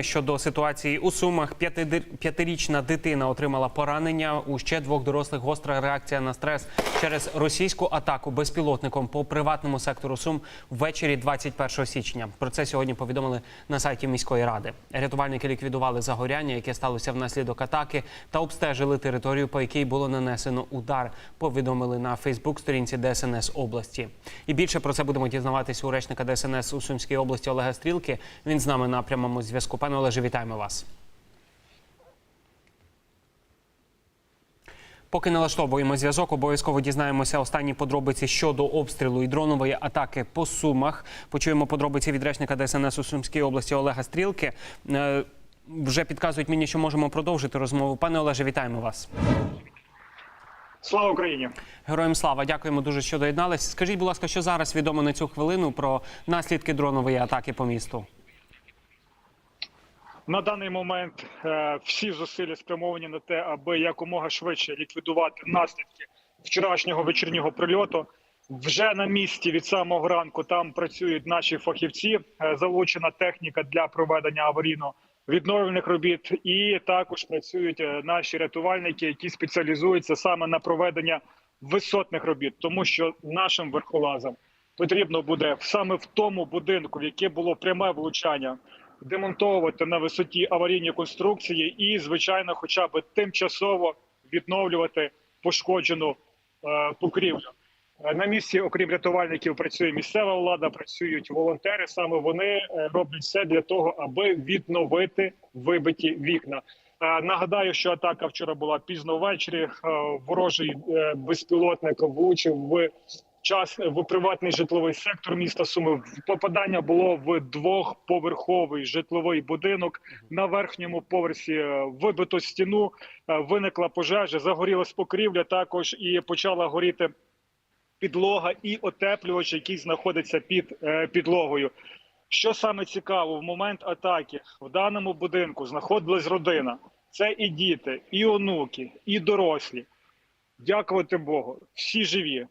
Щодо ситуації у Сумах, п'ятирічна дитина отримала поранення. У ще двох дорослих гостра реакція на стрес через російську атаку безпілотником по приватному сектору Сум ввечері 21 січня. Про це сьогодні повідомили на сайті міської ради. Рятувальники ліквідували загоряння, яке сталося внаслідок атаки, та обстежили територію, по якій було нанесено удар. Повідомили на Фейсбук-сторінці ДСНС області. І більше про це будемо дізнаватись у речника ДСНС у Сумській області Олега Стрілки. Він з нами на прямому зв'язку. Пане Олеже, вітаємо вас. Поки налаштовуємо зв'язок, обов'язково дізнаємося останні подробиці щодо обстрілу і дронової атаки по сумах. Почуємо подробиці від речника ДСНС у Сумській області Олега Стрілки. Е, Вже підказують мені, що можемо продовжити розмову. Пане Олеже, вітаємо вас. Слава Україні! Героям слава, дякуємо дуже, що доєднались. Скажіть, будь ласка, що зараз відомо на цю хвилину про наслідки дронової атаки по місту? На даний момент е, всі зусилля спрямовані на те, аби якомога швидше ліквідувати наслідки вчорашнього вечірнього прильоту. Вже на місці від самого ранку там працюють наші фахівці. е, Залучена техніка для проведення аварійно-відновлених робіт, і також працюють е, наші рятувальники, які спеціалізуються саме на проведення висотних робіт, тому що нашим верхолазам потрібно буде саме в тому будинку, в яке було пряме влучання, демонтовувати на висоті аварійні конструкції і, звичайно, хоча б тимчасово відновлювати пошкоджену е, покрівлю. Е, На місці, окрім рятувальників, працює місцева влада, працюють волонтери. Саме вони е, роблять все для того, аби відновити вибиті вікна. Нагадаю, що атака вчора була пізно ввечері. Ворожий безпілотник влучив в час в приватний житловий сектор міста Суми. Попадання було в двохповерховий житловий будинок. На верхньому поверсі е, вибито стіну, е, виникла пожежа, загорілась покрівля. Також і почала горіти підлога і отеплювач, який знаходиться під е, підлогою. Що саме цікаво, в момент атаки в даному будинку знаходилась родина. Це і діти, і онуки, і дорослі. Дякувати Богу, всі живі.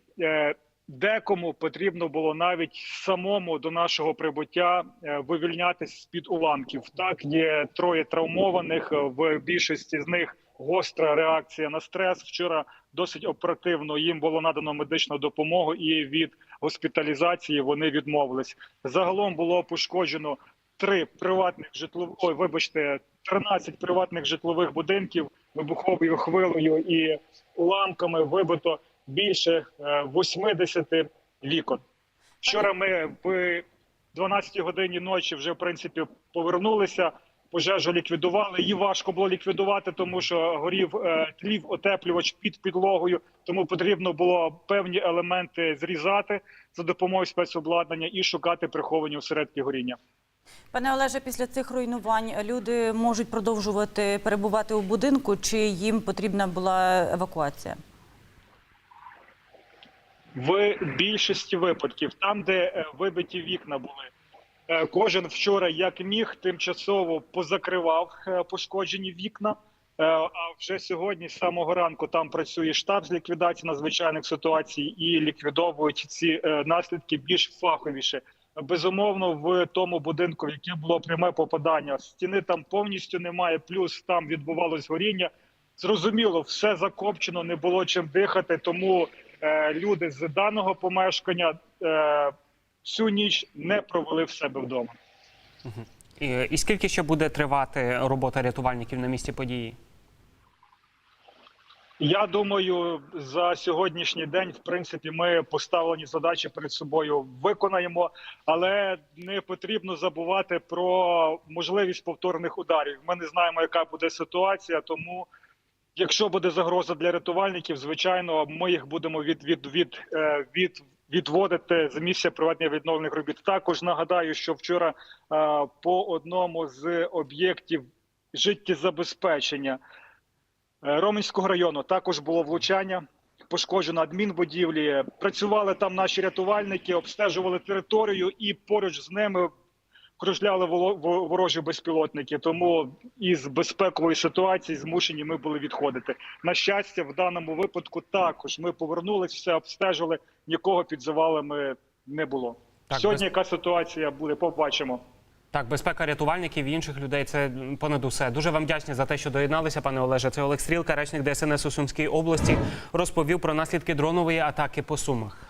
Декому потрібно було навіть самому до нашого прибуття е, вивільнятися з під уламків. Так є троє травмованих. е, В більшості з них гостра реакція на стрес. Вчора досить оперативно їм було надано медичну допомогу, і від госпіталізації вони відмовились. Загалом було пошкоджено три приватних житлових, ой, вибачте, 13 приватних житлових будинків вибуховою хвилею і уламками вибито більше е, 80 вікон. Вчора ми в 12 годині ночі вже в принципі повернулися. Пожежу ліквідували. Її важко було ліквідувати, тому що горів е, тлів отеплювач під підлогою. Тому потрібно було певні елементи зрізати за допомогою спецобладнання і шукати приховані осередки горіння. Пане Олеже, після цих руйнувань люди можуть продовжувати перебувати у будинку, чи їм потрібна була евакуація? В більшості випадків, там, де е, вибиті вікна були, е, кожен вчора як міг тимчасово позакривав е, пошкоджені вікна. А вже сьогодні, з самого ранку, там працює штаб з ліквідації надзвичайних ситуацій і ліквідовують ці наслідки більш фаховіше. Безумовно, в тому будинку, в яке було пряме попадання, стіни там повністю немає. Плюс там відбувалось горіння. Зрозуміло, все закопчено, не було чим дихати. Тому люди з даного помешкання е, всю ніч не провели в себе вдома. І скільки ще буде тривати робота рятувальників на місці події? Я думаю, за сьогоднішній день, в принципі, ми поставлені задачі перед собою виконаємо, але не потрібно забувати про можливість повторних ударів. Ми не знаємо, яка буде ситуація, тому. Якщо буде загроза для рятувальників, звичайно, ми їх будемо від, від, від, е, від, відводити з місця проведення відновлених робіт. Також нагадаю, що вчора е, по одному з об'єктів життєзабезпечення е, Роменського району також було влучання. Пошкоджено адмінбудівлі. Працювали там наші рятувальники, обстежували територію, і поруч з ними кружляли ворожі безпілотники. Тому із безпекової ситуації змушені ми були відходити. На щастя, в даному випадку також ми повернулись, все обстежили. Нікого під завалами не було. Так, Сьогодні без- яка ситуація буде? Побачимо. Так, безпека рятувальників і інших людей це понад усе. Дуже вам вдячні за те, що доєдналися, пане Олеже. Це Олег Стрілка, речник ДСНС у Сумській області, розповів про наслідки дронової атаки по Сумах.